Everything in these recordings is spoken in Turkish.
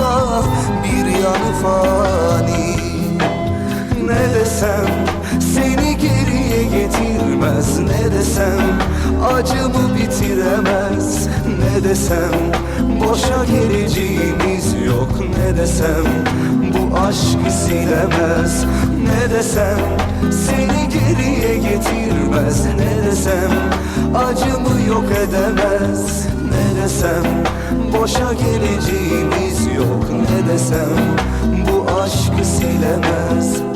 varsa Bir yanı fani. Ne desem seni geriye getirmez Ne desem acımı bitiremez. Ne desem boşa geleceğimiz yok Ne desem bu aşkı silemez Ne desem seni geriye getirmez. Ne desem acımı yok edemez. Ne desem boşa geleceğimiz yok. Ne desem bu aşkı silemez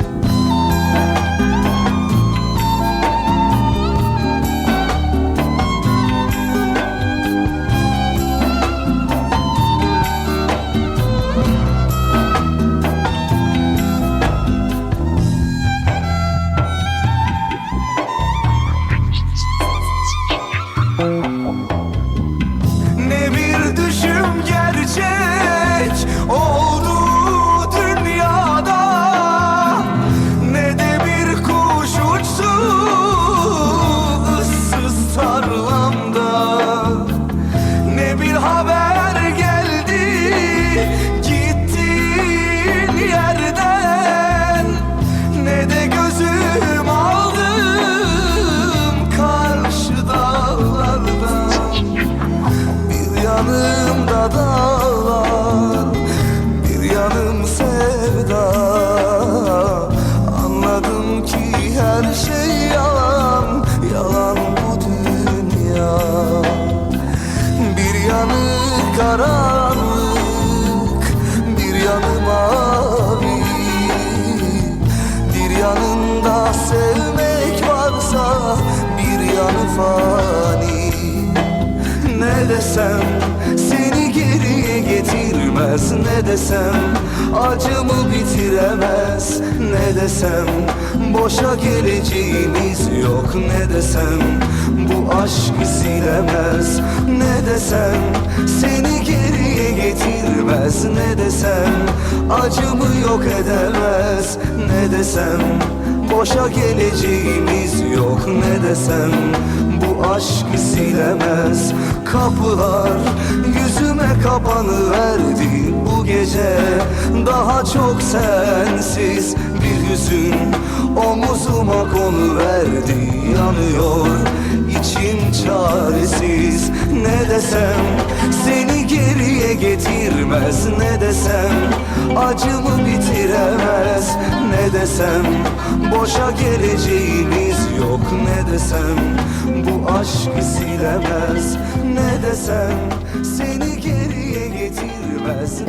yanı mavi Bir yanında sevmek varsa Bir yanı fani. Ne desem seni geriye getirmez Ne desem acımı bitiremez. Ne desem boşa geleceğimiz yok Ne desem bu aşkı silemez. Ne desem seni acımı yok edemez. Ne desem? Boşa geleceğimiz yok. Ne desem? Bu aşkı silemez. Kapılar yüzüme kapanıverdi Bu gece. Daha çok sensiz Bir hüzün omuzuma konuverdi. Yanıyor içim çaresiz. Ne desem geriye getirmez. Ne desem acımı bitiremez. Ne desem boşa geleceğimiz yok. Ne desem bu aşkı silemez. Ne desem seni geriye getirmez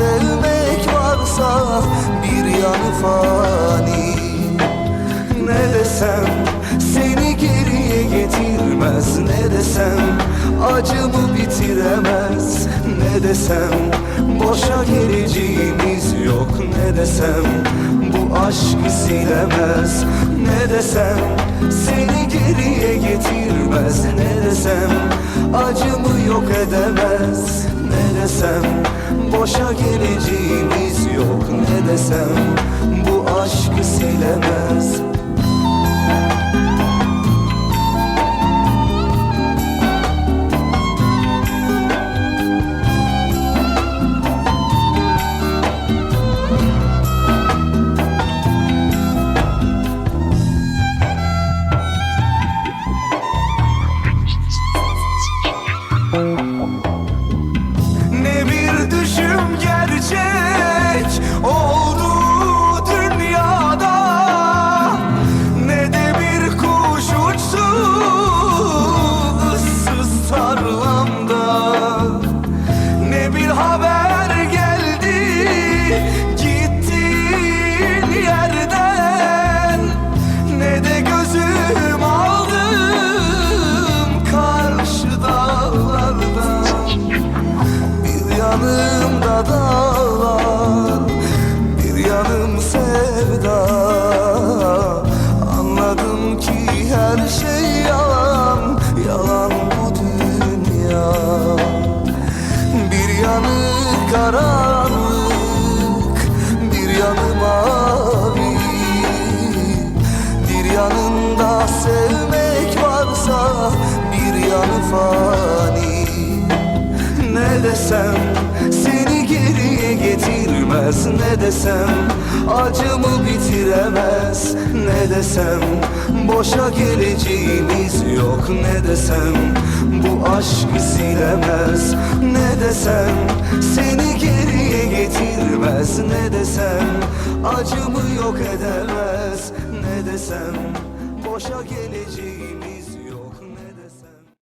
sevmek varsa Bir yanı fani. Ne desem seni geriye getirmez Ne desem acımı bitiremez. Ne desem boşa geleceğimiz yok Ne desem bu aşkı silemez. Ne desem seni geriye getirmez Ne desem acımı yok edemez. Ne desem boşa geleceğimiz yok. Ne desem bu aşkı silemez yanımda dağlar Bir yanım sevda ne desem seni geriye getirmez. Ne desem acımı bitiremez. Ne desem boşa geleceğimiz yok. Ne desem bu aşkı silemez. Ne desem seni geriye getirmez. Ne desem acımı yok edemez. Ne desem boşa geleceğimiz